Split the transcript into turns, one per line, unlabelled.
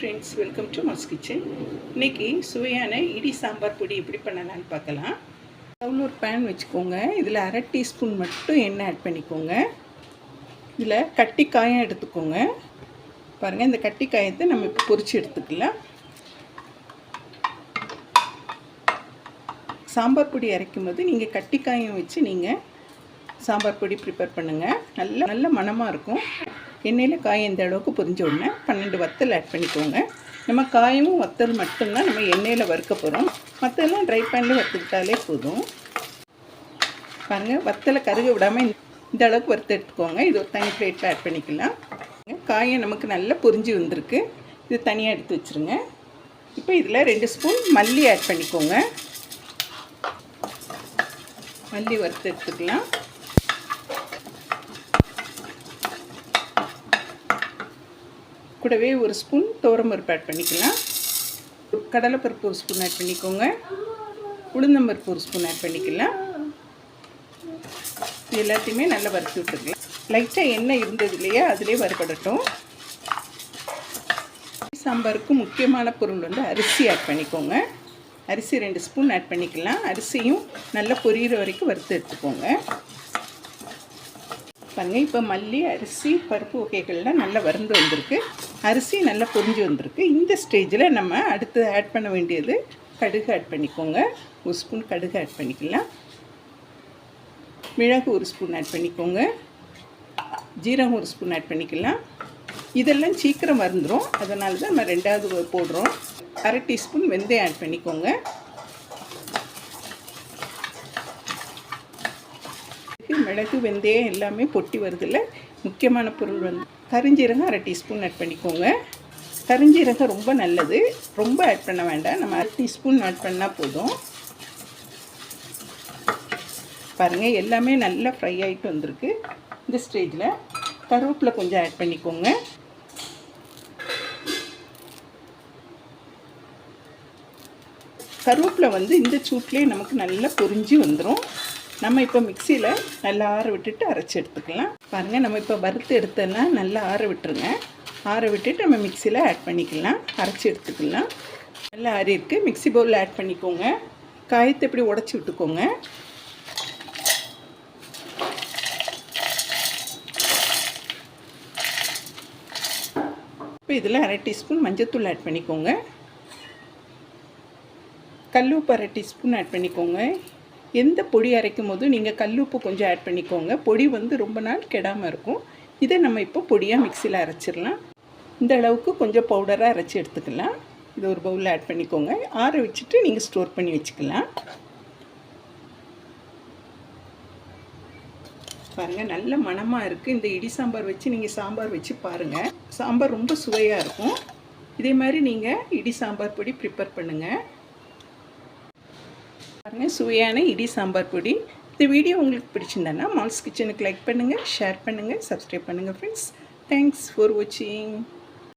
Friends welcome to mass kitchen இன்றைக்கி சுவையான இடி சாம்பார் பொடி எப்படி பண்ணலான்னு பார்க்கலாம். அதில் ஒரு பேன் வச்சுக்கோங்க. இதில் அரை டீஸ்பூன் மட்டும் எண்ணெய் ஆட் பண்ணிக்கோங்க. இதில் கட்டி காயம் எடுத்துக்கோங்க. பாருங்கள் இந்த கட்டி காயத்தை நம்ம இப்போ பொறிச்சு எடுத்துக்கலாம். சாம்பார் பொடி அரைக்கும் போது நீங்கள் கட்டி காயம் வச்சு நீங்கள் சாம்பார் பொடி ப்ரிப்பேர் பண்ணுங்கள் நல்ல நல்ல மணமாக இருக்கும். எண்ணெயில் காயம் இந்த அளவுக்கு பொரிஞ்ச உடனே பன்னெண்டு வத்தல் ஆட் பண்ணிக்கோங்க. நம்ம காயமும் வத்தல் மட்டும்தான் நம்ம எண்ணெயில் வறுக்க போகிறோம் மற்றெல்லாம் ட்ரை பேனில் வறுத்துக்கிட்டாலே போதும். பாருங்கள் வத்தலை கருக விடாமல் இந்த அளவுக்கு வறுத்து எடுத்துக்கோங்க. இது ஒரு தனி பிளேட்டில் ஆட் பண்ணிக்கலாம். காயம் நமக்கு நல்லா புரிஞ்சு வந்திருக்கு. இது தனியாக எடுத்து வச்சுருங்க. இப்போ இதில் ரெண்டு ஸ்பூன் மல்லி ஆட் பண்ணிக்கோங்க. மல்லி வறுத்து எடுத்துக்கலாம். கூடவே ஒரு ஸ்பூன் துவரம்பருப்பு ஆட் பண்ணிக்கலாம். கடலைப்பருப்பு ஒரு ஸ்பூன் ஆட் பண்ணிக்கோங்க. உளுந்தம்பருப்பு ஒரு ஸ்பூன் ஆட் பண்ணிக்கலாம். இது எல்லாத்தையுமே நல்லா வறுத்து விட்டுக்கலாம். லைட்டாக எண்ணெய் இருந்தது இல்லையா? அதிலே வறுபடட்டும். சாம்பாருக்கு முக்கியமான பொருள் வந்து அரிசி ஆட் பண்ணிக்கோங்க. அரிசி ரெண்டு ஸ்பூன் ஆட் பண்ணிக்கலாம். அரிசியும் நல்லா பொரியிற வரைக்கும் வறுத்து எடுத்துக்கோங்க. பாருங்கள் இப்போ மல்லி அரிசி பருப்பு வகைகள்லாம் நல்லா வறந்து வந்திருக்கு. அரிசி நல்லா பொரிஞ்சு வந்திருக்கு. இந்த ஸ்டேஜில் நம்ம அடுத்து ஆட் பண்ண வேண்டியது கடுகு ஆட் பண்ணிக்கோங்க. ஒரு ஸ்பூன் கடுகு ஆட் பண்ணிக்கலாம். மிளகு ஒரு ஸ்பூன் ஆட் பண்ணிக்கோங்க. ஜீரகம் ஒரு ஸ்பூன் ஆட் பண்ணிக்கலாம். இதெல்லாம் சீக்கிரம் மறந்துடும் அதனால தான் நம்ம ரெண்டாவது போடுறோம். அரை டீஸ்பூன் வெந்தயம் ஆட் பண்ணிக்கோங்க. மிளகு வெந்தயம் எல்லாமே பொட்டி வருதில்ல. முக்கியமான பொருள் வந்து கரிஞ்சீரகம் அரை டீஸ்பூன் ஆட் பண்ணிக்கோங்க. கரிஞ்சீரகம் ரொம்ப நல்லது. ரொம்ப ஆட் பண்ண வேண்டாம். நம்ம அரை டீஸ்பூன் ஆட் பண்ணால் போதும். பாருங்கள் எல்லாமே நல்லா ஃப்ரை ஆகிட்டு வந்திருக்கு. இந்த ஸ்டேஜில் கருவேப்பிலை கொஞ்சம் ஆட் பண்ணிக்கோங்க. கருவேப்பிலை வந்து இந்த சூட்லேயே நமக்கு நல்லா பொரிஞ்சு வந்துடும் நம்ம இப்போ மிக்சியில் நல்லா ஆற விட்டுட்டு அரைச்சி எடுத்துக்கலாம். பாருங்கள் நம்ம இப்போ வறுத்து எடுத்தெல்லாம் நல்லா ஆற விட்டுருங்க. ஆற விட்டுட்டு நம்ம மிக்சியில் ஆட் பண்ணிக்கலாம். அரைச்சி எடுத்துக்கலாம். நல்லா ஆறி இருக்குது மிக்சி பவுலில் ஆட் பண்ணிக்கோங்க. காயத்தை இப்படி உடச்சி விட்டுக்கோங்க. இப்போ இதில் அரை டீஸ்பூன் மஞ்சத்தூள் ஆட் பண்ணிக்கோங்க. கல்லூப்பு அரை டீஸ்பூன் ஆட் பண்ணிக்கோங்க. எந்த பொடி அரைக்கும் போது நீங்கள் கல்லுப்பு கொஞ்சம் ஆட் பண்ணிக்கோங்க. பொடி வந்து ரொம்ப நாள் கெடாமல் இருக்கும். இதை நம்ம இப்போ பொடியாக மிக்சியில் அரைச்சிடலாம். இந்த அளவுக்கு கொஞ்சம் பவுடராக அரைச்சி எடுத்துக்கலாம். இது ஒரு பவுலில் ஆட் பண்ணிக்கோங்க. ஆற வச்சுட்டு நீங்கள் ஸ்டோர் பண்ணி வச்சுக்கலாம். பாருங்கள் நல்ல மணமாக இருக்குது இந்த இடி சாம்பார் வச்சு நீங்கள் சாம்பார் வச்சு பாருங்கள் சாம்பார் ரொம்ப சுவையாக இருக்கும். இதே மாதிரி நீங்கள் இடி சாம்பார் பொடி ப்ரிப்பேர் பண்ணுங்கள் பாருங்கள் சுவையான இடி சாம்பார் பொடி. இந்த வீடியோ உங்களுக்கு பிடிச்சிருந்தேன்னா மால்ஸ் கிச்சனுக்கு லைக் பண்ணுங்கள் ஷேர் பண்ணுங்கள் சப்ஸ்கிரைப் பண்ணுங்கள் ஃப்ரெண்ட்ஸ் தேங்க்ஸ் ஃபார் வாட்சிங்